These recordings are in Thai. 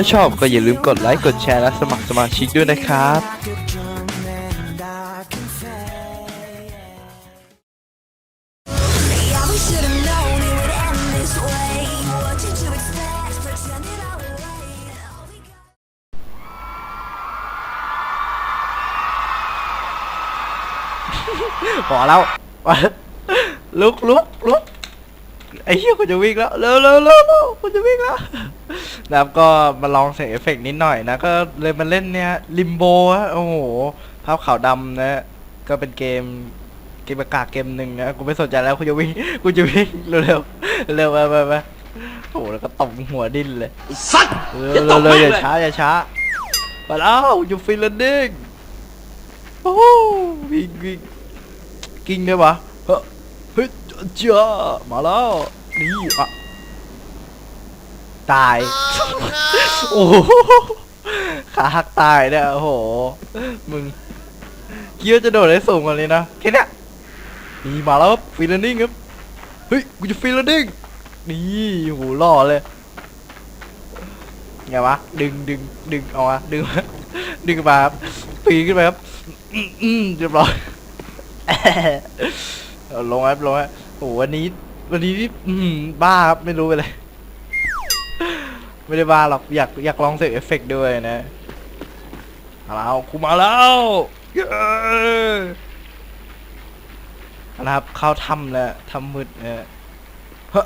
ถ้าชอบก็อย่าลืมกดไลค์ กดแชร์และสมัครสมาชิกด้วยนะครับพอแล้วลุกลุกลุกไอ้เหี้ยกูจะวิ่งแล้วเร็วเร็วเร็วเร็วกูจะวิ่งแล้ว นะครับก็มาลองเสียงเอฟเฟกต์นิดหน่อยนะ ก็เลยมาเล่นเนี่ยลิมโบฮะโอ้โห ภาพขาวดำนะ ก็เป็นเกมเกมประกาศเกมหนึ่งนะ กูไม่สนใจแล้ว กูจะวิ่ง กูจะวิ่งเร็วเร็วเร็วไปไปไปโอ้โห แล้วก็ตบหัวดิ้นเลยสัตว์เร็วเร็วเร็วอย่าช้าอย่าช้าไปแล้วอยู่ฟิลนดิ้งโอ้โหวิ่งวิ่งกิ้งได้ปะเฮ้ยเฮ้ยเจ้ามาแล้วนี่อะ ตาย โอ้โหขาหักตายเนี่ยโอ้โห มึงเกียวจะโดดได้สูงกว่านี้นะแค่เนี้ยนี่มาแล้วครับฟีลนิ่งครับ เฮ้ย กูจะฟีลนิ่งนี่โหหล่อเลยไงวะ ดึงดึงดึงเอาวะดึงมาดึงมาครับปีนขึ้นไปครับ อืมอืมเรียบร้อยเอาลงครับลงครับโอ้โหวันนี้ วันนี้นี่อื้อหือบ้าครับ ไม่รู้ไปเลย ไม่ได้บ้าหรอกอยากอยากลองเสียงเอฟเฟกต์ด้วยนะมาแล้วกูมาแล้วเย้นะครับเข้าถ้ำแล้วถ้ำมืดนี่เฮ้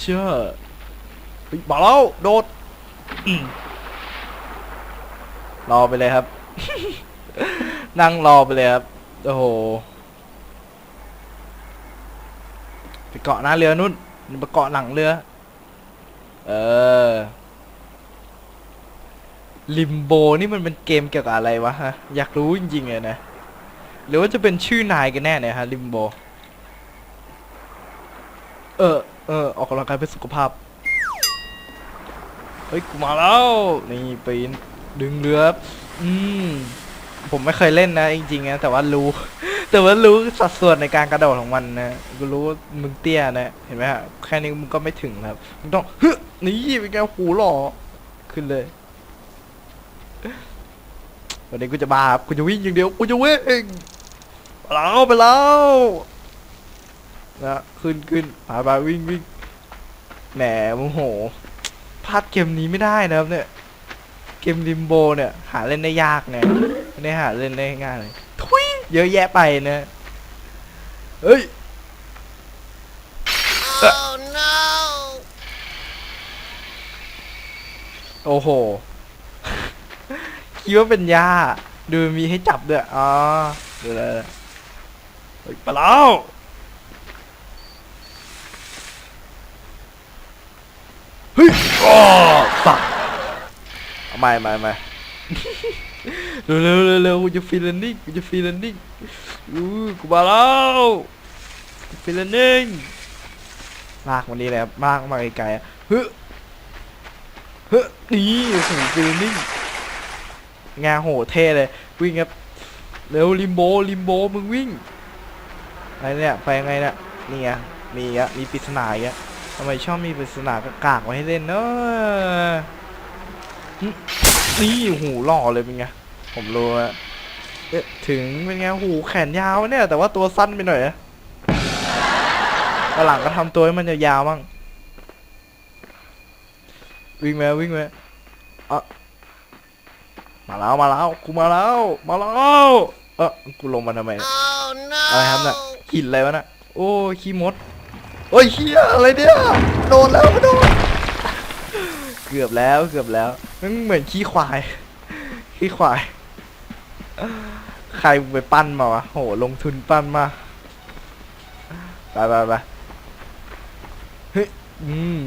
เชื่อมาแล้วโดดรอไปเลยครับ นั่งรอไปเลยครับโอ้โหไปเกาะหน้าเรือนู่นไปเกาะหลังเรือ เออ ลิมโบนี่มันเป็นเกมเกี่ยวกับอะไรวะฮะ อยากรู้จริงๆเลยนะ หรือว่าจะเป็นชื่อนายกันแน่เนี่ยฮะลิมโบ เออ เออ ออกกำลังกายเพื่อสุขภาพ เฮ้ย กูมาแล้ว นี่ปีน ดึงเรือ อืม ผมไม่เคยเล่นนะจริงๆนะ แต่ว่ารู้ แต่ว่ารู้สัดส่วนในการกระโดดของมันนะ กูรู้มึงเตี้ยนะ เห็นไหมฮะ แค่นี้มึงก็ไม่ถึงครับมึงต้อง ฮึนี่เป็นไงหูหล่อขึ้นเลย วันนี้กูจะบาครับกูจะวิ่งอย่างเดียวกูจะวิ่งไปแล้วไปแล้วนะขึ้นขึ้นไปไปวิ่งวิ่งแหมโมโหพลาดเกมนี้ไม่ได้นะครับเนี่ยเกมริมโบเนี่ย หาเล่นได้ยากเนี่ยไม่ได้หาเล่นได้ง่ายเลยทุยเยอะแยะไปนะเฮ้ย Oh no! โอ้โห คิดว่าเป็นยาดูมีให้จับด้วย อ๋อดูเลยไปแล้วเฮ้ยอ๋อปักเอาไม่ไม่ไม่เร็วเร็วเร็วกูจะฟีลนิ่งกูจะฟีลนิ่งอู้กูมาแล้วฟีลนิ่งลากมันนี้เลยครับลากมาไกลๆเฮ้ยเฮ้ยนี่โอ้โหฟีลนิ่ง งาโหเท่เลย วิ่งครับเร็วลิมโบลิมโบมึงวิ่งอะไรเนี่ยไปยังไงเนี่ยนี่ไงมีอะมีปริศนาอะทำไมชอบมีปริศนากากไว้ให้เล่นเนอะนี่หูหล่อเลยเป็นไงผมรู้อะเอ๊ะถึงเป็นไงหูแขนยาวเนี่ย แต่ว่าตัวสั้นไปหน่อยอะหลังก็ทำตัวให้มันยาวๆบ้างวิ่งมวิ่งมอะ มาแล้วมาแล้วกูมาแล้วมาแล้วเออกูลงมาทำไม Oh no! อะไรครับน่ะหินอะไรวะน่ะโอ้ยขี้มดโอ้ยเฮียอะไรเนี่ยโดนแล้วโดนเกือบแล้วเกือบแล้วมันเหมือนขี้ควายขี้ควายใครไปปั้นมาวะโหลงทุนปั้นมาไปไปไปเฮ้ยอืม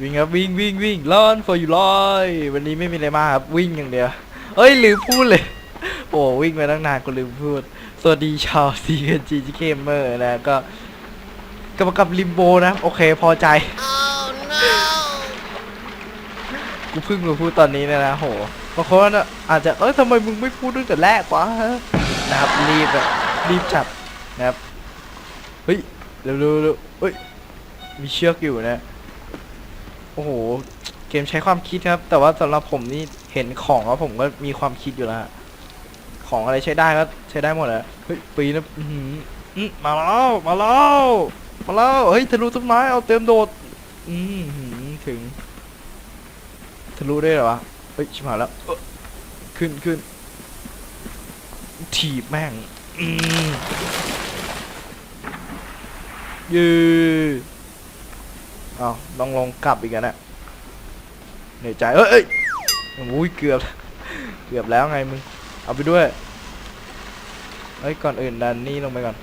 วิ่งครับวิ่งวิ่งวิ่งล่อน for you ลอยวันนี้ไม่มีอะไรมากครับวิ่งอย่างเดียวเอ้ยลืมพูดเลยโอ้วิ่งมาตั้งนานก็ลืมพูด สวัสดีชาวซีกันจีจีเกมเมอร์นะก็กำกับลิมโบนะ โอเคพอใจ Oh no! กูเพิ่งมาพูดตอนนี้เนยนะโหบางคนอะอาจจะเอ้ยทำไมมึงไม่พูดตั้งแต่แรกวะนะครับรีบแบบรีบจับนะครับเฮ้ยเร็วเร็วเร็วเฮ้ยมีเชือกอยู่นะ โอ้โห เกมใช้ความคิดครับ แต่ว่าสำหรับผมนี่เห็นของแล้วผมก็มีความคิดอยู่แล้วของอะไรใช้ได้ก็ใช้ได้หมดเลยเฮ้ยปีนะอื้อหืออื้อมาแล้วมาแล้วมาแล้วเฮ้ยทะลุต้นไม้เอาเต็มโดดอือหือถึงทะลุได้หรอวะเฮ้ยชิบหายแล้วเอ้อขึ้นขึ้นถีบแม่งอืมยือ เอาลองลงกลับอีกแล้วนะเหนื่อยใจเอ้ยอุ้ยเกือบ เกือบแล้วไงมึง เอาไปด้วยเฮ้ย ก่อนอื่นดันนี่ลงไปก่อน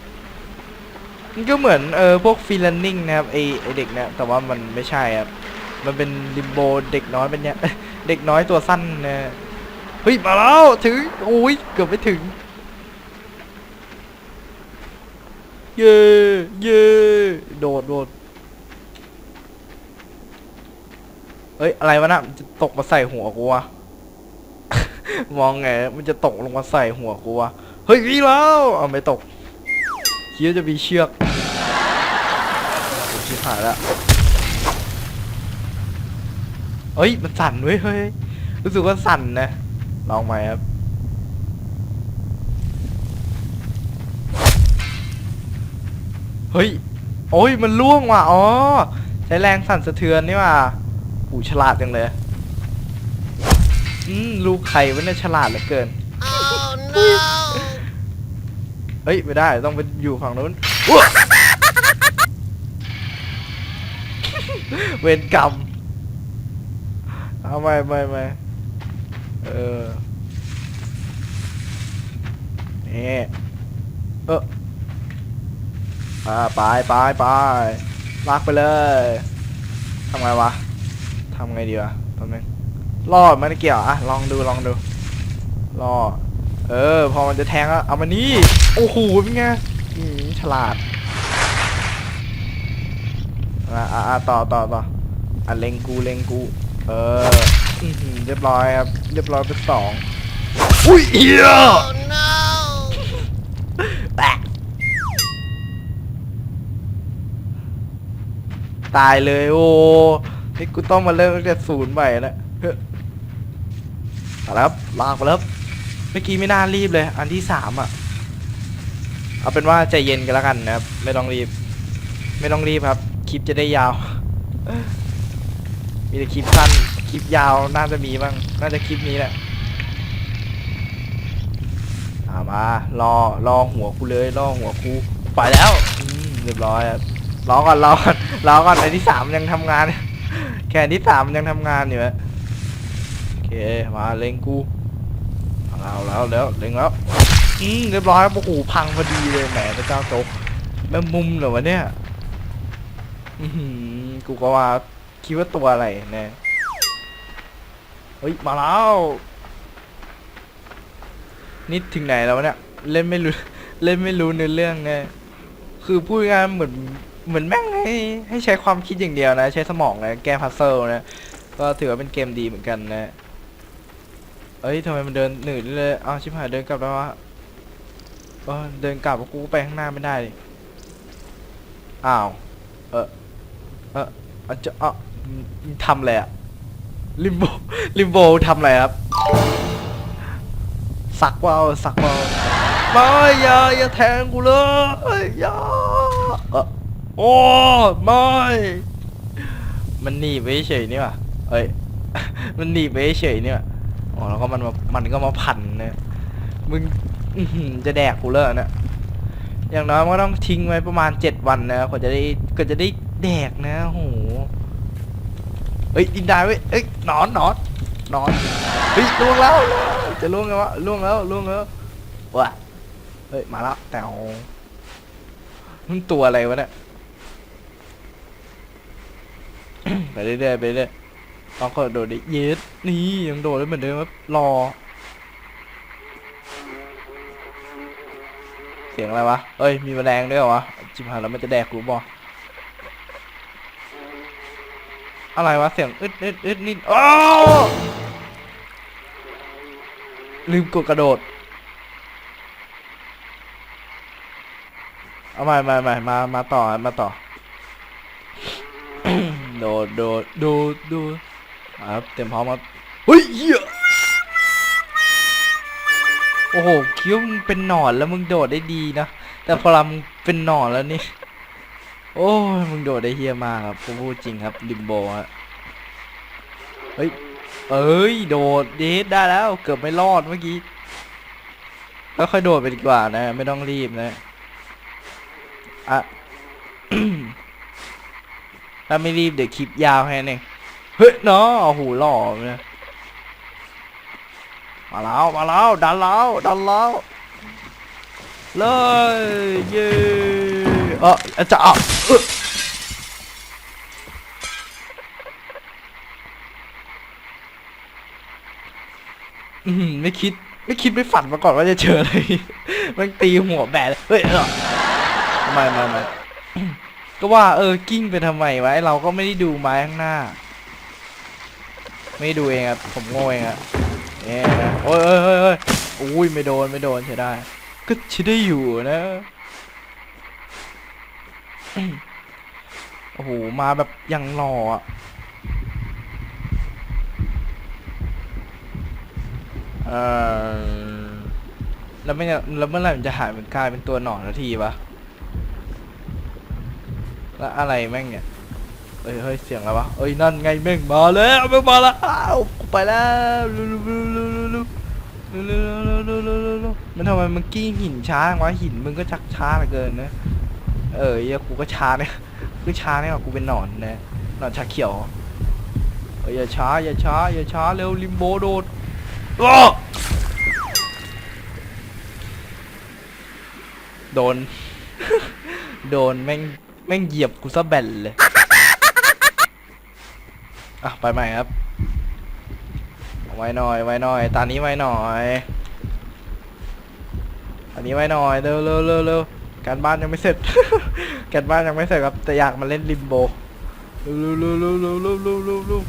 มันก็เหมือนเออพวกฟรีแลนนิ่งนะครับไอไอเด็กเนี่ยแต่ว่ามันไม่ใช่ครับ มันเป็นลิมโบเด็กน้อยเป็นเนี่ยเด็กน้อยตัวสั้นนะเฮ้ย มาแล้ว ถึงโอ้ย เกือบไม่ถึง เย่เย่โดดโดด เฮ้ยอะไรวะน่ะมันจะตกมาใส่หัวกูวะ มองไงมันจะตกลงมาใส่หัวกูวะเฮ้ยวิ่งแล้วเอาไม่ตกคิดว่าจะมีเชือกโอ้ชิบหายแล้วเฮ้ยมันสั่นเว้ยเฮ้ยรู้สึกว่าสั่นนะลองไหมครับเฮ้ยโอ้ยมันล่วงว่ะอ๋อใช้แรงสั่นสะเทือนนี่ว่ะ หูฉลาดจังเลย อืมลูกไข่มันเนี่ยฉลาดเหลือเกินเฮ้ยไม่ได้ต้องไปอยู่ฝั่งนู้นอุ๊ยเวรกรรมเอาไม่ไม่ไม่เออนี่เอออ่าไปไปไปลากไปเลยทำไงวะ ทำไงดีวะแป๊บนึงรอดมันไม่เกี่ยวอะลองดูลองดูรอดเออ พอมันจะแทงอะเอามานี่โอ้โหเป็นไงอืมฉลาดอ่าอ่าอ่าต่อต่อต่ออะเล็งกูเล็งกู เอออื้อหือเรียบร้อยครับเรียบร้อยเป็นสองอุ้ยเฮียแตกตายเลยโอ้ นี่กูต้องมาเริ่มตั้งแต่ศูนย์ใหม่นะเฮ้ยเอาละครับลากไปแล้วครับเมื่อกี้ไม่น่ารีบเลย อันที่สามอะ เอาเป็นว่าใจเย็นกันแล้วกันนะครับ ไม่ต้องรีบ ไม่ต้องรีบครับ คลิปจะได้ยาว มีแต่คลิปสั้น คลิปยาวน่าจะมีบ้าง น่าจะคลิปนี้แหละอ่ามา รอ รอหัวกูเลย รอหัวกูไปแล้ว เรียบร้อยครับรอก่อน รอก่อน รอก่อนไอ้ที่สามยังทำงาน แค่นที่สามยังทำงานอยู่อะโอเค มาเล็งกูเอาแล้วแล้วเล็งแล้วอืมเรียบร้อยโอ้โหพังพอดีเลยแหมพระเจ้าโจ๊กแม่มุมเหรอวะเนี่ยอือหือกูก็ว่าคิดว่าตัวอะไรแน่เฮ้ยมาแล้วนี่ถึงไหนแล้วเนี่ย เล่นไม่รู้ เล่นไม่รู้เนื้อเรื่องไงคือพูดง่ายเหมือน เหมือนแม่งให้ให้ใช้ความคิดอย่างเดียวนะ ใช้สมองนะแก้พัซเซิลนะ ก็ถือว่าเป็นเกมดีเหมือนกันนะ เอ้ยทำไมมันเดินหนืดเลยอ้าวชิบหายเดินกลับแล้ววะเออเดินกลับกูไปข้างหน้าไม่ได้ดิอ้าว เออเอออาจจะอะทำอะไรอะลิมโบลิมโบทำอะไรครับ สักว่าสักว่าไม่อย่าอย่าแทงกูเลยอย่าเออ โอ้ไม่มันหนีไปเฉยนี่ว่ะเอ้ย มันหนีไปเฉยนี่ว่ะอ๋อแล้วก็มันมามันก็มาพันเนี่ยมึงจะแดกกูเลยเนี่ยอย่างน้อยมันก็ต้องทิ้งไว้ประมาณเจ็ดวันนะกว่าจะได้กว่าจะได้แดกนะโหเฮ้ยดินได้เว้ยเอ้ยนอนนอนนอนเฮ้ยล่วงแล้วล่วงแล้วจะล่วงไงวะล่วงแล้วล่วงแล้วว้าเฮ้ยมาแล้วแต่โอ้มันตัวอะไรวะเนี่ย ไปเรื่อยๆไปเรื่อยๆลองก็โดดดิเยสนี่ยังโดดได้เหมือนเดิมครับรอ เสียงอะไรวะ เอ้ย มีแมลงด้วยเหรอวะจิบหายแล้วมันจะแดกกูบออะไรวะ เสียงอึดอึดอึดนิดอ้าวลืมกดกระโดด เอาใหม่ใหม่ใหม่มา มาต่อ มาต่อ โดดโดดโดดโดดมาครับเตรียมพร้อมครับเฮ้ยเหี้ยโอ้โหคิดว่ามึงเป็นหนอนแล้วมึงโดดได้ดีนะแต่พอเรามึงเป็นหนอนแล้วนี่โอ้ยมึงโดดได้เฮี้ยมากครับผมพูดจริงครับลิมโบฮะเฮ้ยเอ้ยโดดเดทได้แล้ว เกือบไม่รอดเมื่อกี้ก็ค่อยๆโดดไปดีกว่านะ ไม่ต้องรีบนะอะ ถ้าไม่รีบเดี๋ยวคลิปยาวแค่นั้เองเฮ้ยเนาะโอ้โหหล่อเลยมาแล้วมาแล้วดันแล้วดันแล้วเลยเย้เอออาจะอะเอ้ออืมไม่คิดไม่คิดไม่ฝันมาก่อนว่าจะเจออะไรมันตีหัวแบะเลยเฮ้ยเออไม่ไม่ไม่ ก็ว่าเออกิ้งไปทำไมวะไอ้เราก็ไม่ได้ดูไม้ข้างหน้า ไม่ดูเองครับผมโง่เองอะเนี่ยนะโอ้ยเอ้ยเอ้ยอ้ยอุ้ยไม่โดนไม่โดนใช่ได้ ก็ช้ได้อยู่นะโอ้โหมาแบบยังหล่ออะเออแล้วไม่แล้วเมื่อไหร่มันจะหายเป็นกลายเป็นตัวหนอนนาทีปะ แล้วอะไรแม่งเนี่ยเอ้ยเฮ้ยเสียงอะไรวะเอ้ยนั่นไงแม่งมาแล้วแม่งมาแล้วอ้าวกูไปแล้วลุลุลุลุลุลุลุลุลุลุลุลุลุมันทำไมมันกี้หินช้าจังวะหินมึงก็ชักช้าเหลือเกินนะเออเยกูก็ช้าเนี่ยกูช้าเนี่ยกูเป็นหนอนนะหนอนชาเขียวเอ้ยอย่าช้าอย่าช้าอย่าช้าเร็วลิมโบโดดอ้อโดน โดนแม่ง แม่งเหยียบกูซะแบนเลย อะ ไปใหม่ครับ ไว้หน่อย ไว้หน่อยตอนนี้ไว้หน่อยอันนี้ไว้หน่อย เร็วเร็วเร็วเร็วการบ้านยังไม่เสร็จ การบ้านยังไม่เสร็จครับ แต่อยากมาเล่นลิมโบเร็วเร็วเร็วเร็วเร็วเร็วเร็วเร็วเร็ว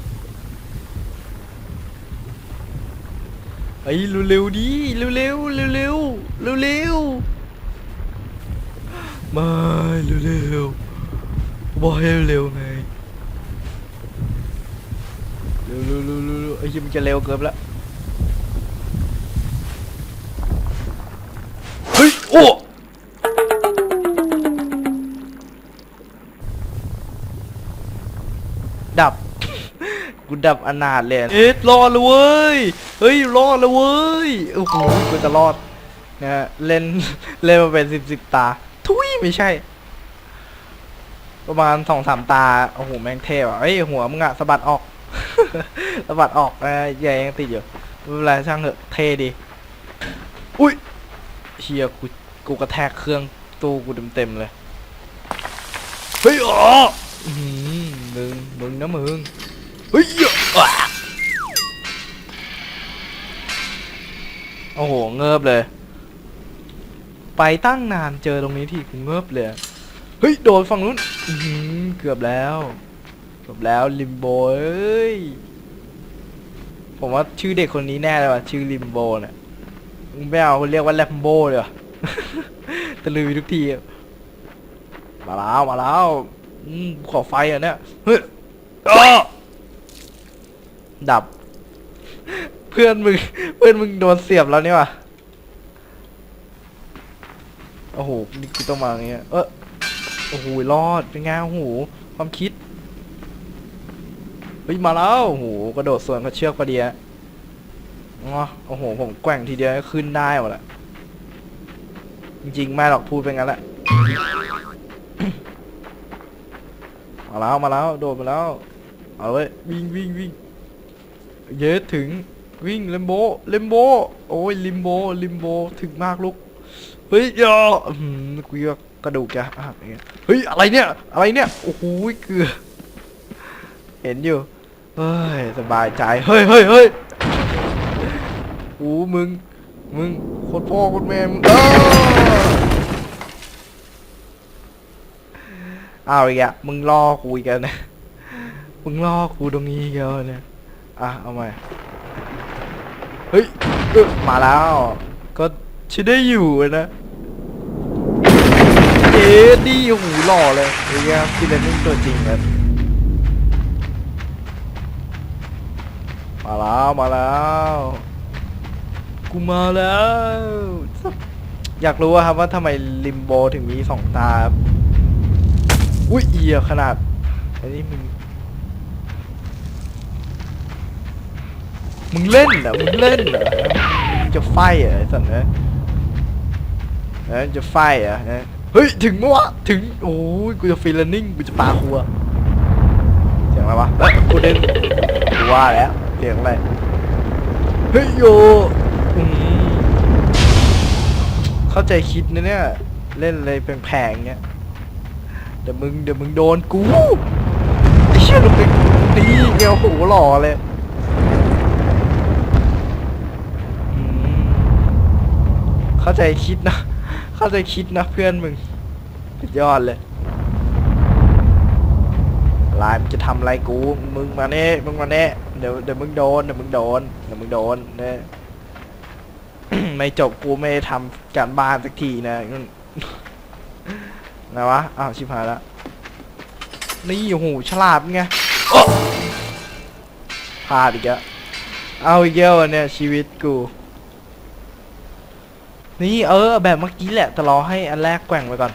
เฮ้ยเร็วดิเร็วเร็วเร็วเร็วเร็วเร็วไม่เร็วเร็ว บอกให้เร็วไงเร็วเร็วเร็วเร็วเร็วไอ้ยี่มันจะเร็วเกินละเฮ้ยโอ้ดับกูดับอนาถเลยเอ๊ะรอดเลยเว้ยเฮ้ยรอดเลยเว้ยโอ้โหกูจะรอดนะฮะเล่นเล่นมาเป็นสิบสิบตา ทุยไม่ใช่ ประมาณสองสามตา โอ้โห แม่งเท่อะเอ้ย หัวมึงอะสะบัดออก สะบัดออกนะใหญ่ยังติดอยู่ไม่เป็นไรช่างเถอะเทดี อุ้ยเชียกู กูกระแทกเครื่องตู้กูเต็มๆเลย เฮ้ยอ๋อมึง มึงนะมึง เฮ้ยอะโอ้โห เงิบเลย ไปตั้งนานเจอตรงนี้ที่กูเงิบเลย เฮ้ย โดนฝั่งนู้นเกือบแล้ว เกือบแล้วลิมโบเอ้ย ผมว่าชื่อเด็กคนนี้แน่เลยว่ะ ชื่อลิมโบเนี่ย ไม่เอาเรียกว่าแลมโบเลยว่ะตะลือทุกที มาแล้ว มาแล้วขอไฟอะเนี่ย เฮ้ยดับ เพื่อนมึง เพื่อนมึงโดนเสียบแล้วนี่ว่ะโอ้โหนี่กูต้องมาอย่างเงี้ย เออ อ้โหรอดเป็นไงโอ้โหความคิดเฮ้ยมาแล้วโอ้โหกระโดดสวนกับเชือกพอดีอะโอ้โห ผมแกว่งทีเดียวขึ้นได้หมดละจริงๆไม่หรอกพูดเป็นงั้นแหละมาแล้วมาแล้วโดดมาแล้วเอาเลยวิ่งวิ่งวิ่งเยอะถึงวิ่งเลมโบเลมโบโอ้ยลิมโบลิมโบถึงมากลูกเฮ้ยยออื้อหืมกูว่า กระดูกจะหักอย่างเงี้ยเฮ้ยอะไรเนี่ย อะไรเนี่ย โอ้โหเกลือ เห็นอยู่ เฮ้ยสบายใจ เฮ้ยเฮ้ยเฮ้ยโอ้มึง มึงโคตรพ่อโคตรแม่มึงเออเอาอีกอะมึงล่อกูอีกแล้วนะมึงล่อกูตรงนี้อีกแล้วเนี่ยอะเอาใหม่เฮ้ยเออมาแล้ว ก็ชิได้อยู่นะ เอ๊ะนี่โอ้โหหล่อเลยเฮ้ยครับพี่เลนนิ่งตัวจริงครับมาแล้วมาแล้วกูมาแล้ว อยากรู้ครับว่าทำไมลิมโบถึงมีสองตาอุ้ยเอียขนาดอันนี้มึงมึงเล่นเหรอมึงเล่นเหรอจะไฟเหรอไอ้สัตว์นะเอ้ยจะไฟเหรอนะ เฮ้ย ถึงมั้วะถึง โอ้ยกูจะฟีลนิ่งกูจะปาครัวเสียงอะไรวะเอ้ยกูเดินกูว่าแล้วเสียงอะไรเฮ้ยโยอืมเข้าใจคิดนะเนี่ย เล่นอะไรแพงๆเงี้ยเดี๋ยวมึงเดี๋ยวมึงโดนกูไอ้เชี่ยลูกเป็นดีเงี้ยโอ้โหหล่อเลยอืมเข้าใจคิดนะ เข้าใจคิดนะเพื่อนมึงสุดยอดเลยลายมันจะทำอะไรกู มึงมาเน่มึงมาเน่เดี๋ยวเดี๋ยวมึงโดน เดี๋ยวมึงโดน เดี๋ยวมึงโดนเนี่ยไม่จบกูไม่ทำการบ้านสักทีนะไงวะ อ้าวชิบหายละนี่โอ้โหฉลาดไงพลาดอีกแล้วเอาอีกแล้วอะเนี่ยชีวิตกู นี่เออแบบเมื่อกี้แหละแต่รอให้อันแรกแกว่งไปก่อน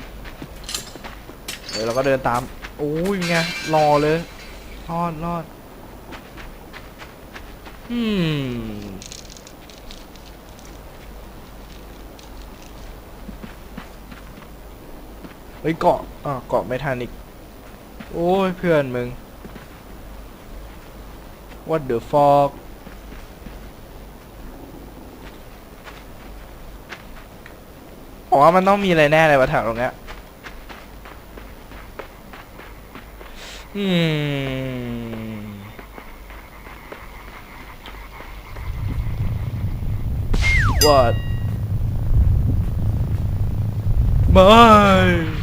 เดี๋ยวเราก็เดินตามโอ้ยไงรอเลยรอดรอดอืมเฮ้ยเกาะอ่าเกาะไม่ทันอีก โอ้ยเพื่อนมึง What the fuck ผมว่ามันต้องมีอะไรแน่เลยวะแถวตรงเนี้ยอืม What ไม่